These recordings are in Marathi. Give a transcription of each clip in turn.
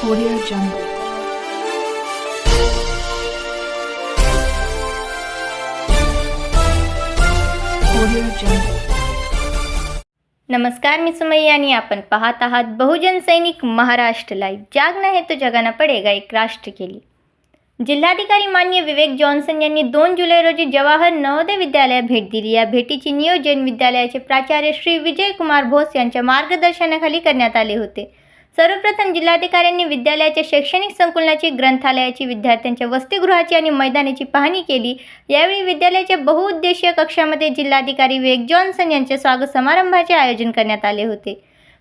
Audio Jungle. Audio Jungle. नमस्कार मी सुमय्या आणि आपण पाहत आहात बहुजन सैनिक महाराष्ट्र लाईव्ह जागना हे तो जगाना पडेगा एक राष्ट्र केली जिल्हाधिकारी मान्य विवेक जॉन्सन यांनी दोन जुलै रोजी जवाहर नवोदय विद्यालयात भेट दिली या भेटीचे नियोजन विद्यालयाचे प्राचार्य श्री विजय कुमार भोस यांच्या मार्गदर्शनाखाली करण्यात आले होते सर्वप्रथम जिल्हाधिकाऱ्यांनी विद्यालयाच्या शैक्षणिक संकुलनाची ग्रंथालयाची विद्यार्थ्यांच्या वसतिगृहाची आणि मैदानाची पाहणी केली. यावेळी विद्यालयाच्या बहुउद्देशीय कक्षामध्ये जिल्हाधिकारी वेग जॉन्सन यांच्या स्वागत समारंभाचे आयोजन करण्यात आले होते.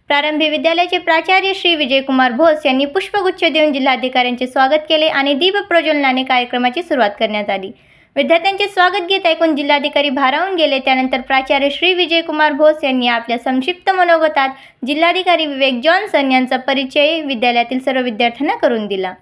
प्रारंभी विद्यालयाचे प्राचार्य श्री विजयकुमार भोस यांनी पुष्पगुच्छ देऊन जिल्हाधिकाऱ्यांचे स्वागत केले आणि दीप प्रज्वलनाने कार्यक्रमाची सुरुवात करण्यात आली. विद्यार्थ्यांचे स्वागत घेत ऐकून जिल्हाधिकारी भारावून गेले. त्यानंतर प्राचार्य श्री विजयकुमार भोस यांनी आपल्या संक्षिप्त मनोगतात जिल्हाधिकारी विवेक जॉन्सन यांचा परिचय विद्यालयातील सर्व विद्यार्थ्यांना करून दिला.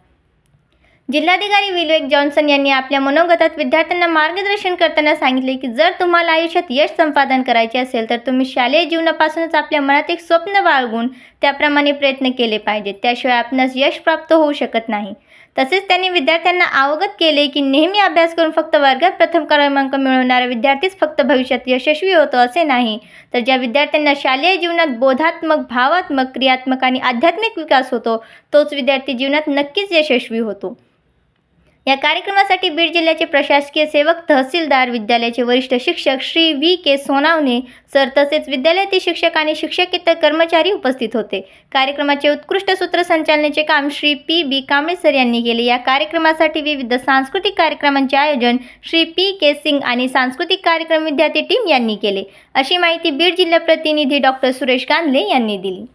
जिल्हाधिकारी विवेक जॉन्सन यांनी आपल्या मनोगतात विद्यार्थ्यांना मार्गदर्शन करताना सांगितले की जर तुम्हाला आयुष्यात यश संपादन करायचे असेल तर तुम्ही शालेय जीवनापासूनच आपल्या मनात एक स्वप्न बाळगून त्याप्रमाणे प्रयत्न केले पाहिजेत. त्याशिवाय आपणास यश प्राप्त होऊ शकत नाही. तसेच त्यांनी विद्यार्थ्यांना अवगत केले की नेहमी अभ्यास करून फक्त वर्गात प्रथम क्रमांक मिळवणारा विद्यार्थीच फक्त भविष्यात यशस्वी होतो असे नाही. तर ज्या विद्यार्थ्यांना शालेय जीवनात बोधात्मक भावात्मक क्रियात्मक आणि आध्यात्मिक विकास होतो तोच विद्यार्थी जीवनात नक्कीच यशस्वी होतो. या कार्यक्रमासाठी बीड जिल्ह्याचे प्रशासकीय सेवक तहसीलदार विद्यालयाचे वरिष्ठ शिक्षक Shri V K Sonawane sir तसेच विद्यालयातील शिक्षक आणि शिक्षकेतर कर्मचारी उपस्थित होते. कार्यक्रमाचे उत्कृष्ट सूत्रसंचालनाचे काम Shri P B Kamble sir यांनी केले. या कार्यक्रमासाठी विविध सांस्कृतिक कार्यक्रमांचे आयोजन श्री पी के सिंग आणि सांस्कृतिक कार्यक्रम विद्यार्थी टीम यांनी केले. अशी माहिती बीड जिल्हा प्रतिनिधी डॉक्टर सुरेश गांधले यांनी दिली.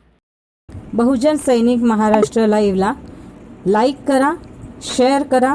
बहुजन सैनिक महाराष्ट्र लाईव्हला लाईक करा शेअर करा